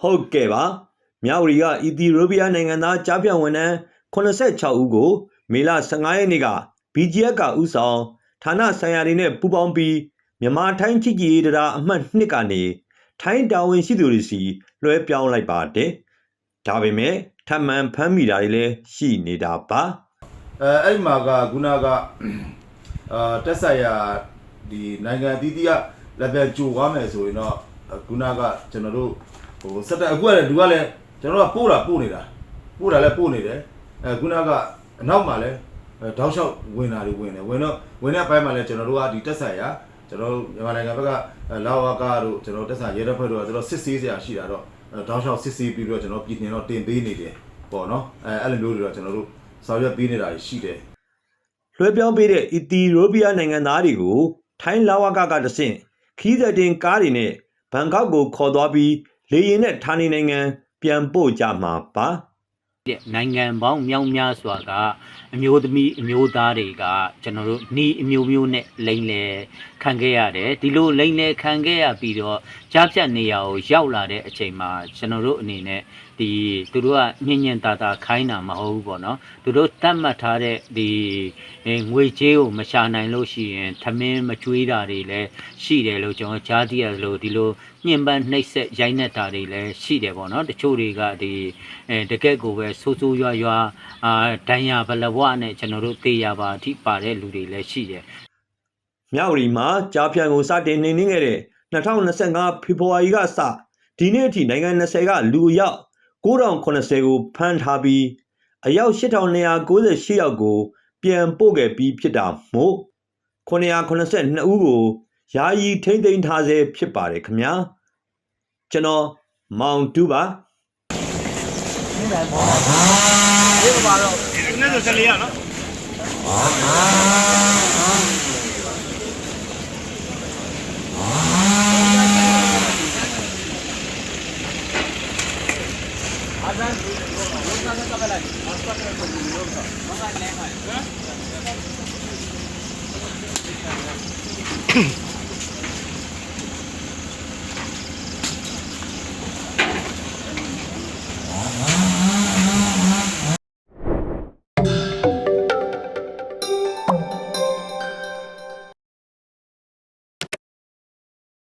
ဟုတ်ကဲ့ပါမြဝတီကအီသီယိုးပီးယားနိုင်ငံသားကြားပြန်ဝန်ထမ်း86ဦးကိုမေလ15ရက်နေ့က BGF ကဥဆောင်ဌာနဆိုင်ရာတွေနဲ့ပူးပေါင်းပြီးမြန်မာထိုင်းချစ်ကြည်ရေးတရားအမှတ်2ကနေထိုင်းတာဝန်ရှိသူတွေစီလွှဲပြောင်းလိုက်ပါတယ်ဒါပေမဲ့ထပ်မံဖမ်းမိတာတွေလည်းရှိနေတာပါအဲအဲ့ဒီမှာကခုနကအာတက်ဆိုင်ရာဒီနိုင်ငံအသီးသီးကလက်ပြကြိုသွားမယ်ဆိုရင်တော့ခုနကကျွန်တော်တို့ ဟိုစက်တက်အခုကလည်းလူကလည်းကျွန်တော်တို့ကပို့တာပို့နေတာပို့တာလည်းပို့နေတယ်အဲခုနကအနောက်မှာလည်းအဲတောက်လျှောက်ဝင်တာတွေဝင်တယ်ဝင်တော့ဝင်တဲ့အပိုင်းမှာလည်းကျွန်တော်တို့ကဒီတက်ဆိုင်ရာကျွန်တော်တို့မြန်မာနိုင်ငံဘက်ကလာဝကတို့ကျွန်တော်တက်ဆိုင်ရဲတပ်ဖွဲ့တို့ကကျွန်တော်စစ်ဆေးစရာရှိတာတော့တောက်လျှောက်စစ်ဆေးပြီးတော့ကျွန်တော်ပြည်နယ်တော့တင်ပေးနေတယ်ပေါ့နော်အဲအဲ့လိုမျိုးတွေတော့ကျွန်တော်တို့ဆောင်ရွက်ပေးနေတာရှိတယ်လွှဲပြောင်းပေးတဲ့အီသီယိုးပီးယားနိုင်ငံသားတွေကိုထိုင်းလာဝကကတဆင့်ခီးသက်တင်ကားတွေနဲ့ဘန်ကောက်ကိုခေါ်သွားပြီး လေယာဉ်နဲ့ဌာနေနိုင်ငံပြန်ပို့ကြမှာပါ တဲ့နိုင်ငံပေါင်းမြောက်များစွာကအမျိုးသမီးအမျိုးသားတွေကကျွန်တော်တို့နှီးအမျိုးမျိုးနဲ့လိမ့်လေခံခဲ့ရတယ်ဒီလိုလိမ့်လေခံခဲ့ရပြီးတော့ကြားဖြတ်နေရကိုရောက်လာတဲ့အချိန်မှာကျွန်တော်တို့အနေနဲ့ဒီသူတို့ကညင်ညင်တာတာခိုင်းတာမဟုတ်ဘူးပေါ့နော်သူတို့တတ်မှတ်ထားတဲ့ဒီအဲငွေကြေးကိုမရှာနိုင်လို့ရှိရင်သမင်းမကျွေးတာတွေလည်းရှိတယ်လို့ကျွန်တော်ကြားသိရလို့ဒီလိုညှဉ်းပန်းနှိပ်စက်ရိုက်နှက်တာတွေလည်းရှိတယ်ပေါ့နော်တချို့တွေကဒီအဲတကက်ကိုပဲဆိုးဆိုးရွားရွားအာဒဏ်ရာဘလဘွားနဲ့ကျွန်တော်တို့တေးရပါအထိပါတဲ့လူတွေလည်းရှိတယ်မြဝတီမှာကြားပြန်ကိုစတင်နေနေခဲ့တဲ့2025ဖေဖော်ဝါရီကစဒီနေ့အထိနိုင်ငံ20ကလူအယောက်9080ကိုဖမ်းထားပြီးအယောက်8298ယောက်ကို ပြန်ပို့ခဲ့ပြီးဖြစ်တာမို့982ဦးကိုယာယီထိမ့်သိမ်းထားဆဲဖြစ်ပါတယ်ခင်ဗျာကျွန်တော်မောင်တူပါ။ င်းတယ်ပေါ့။ဒီမှာတော့ဒီနေ့ဆို14ရနော်။အာဇန်ဒီကောင်ကဘယ်လိုက်။အစပတ်ကိုလို့တော့မကလည်းမဟုတ်ဘူး။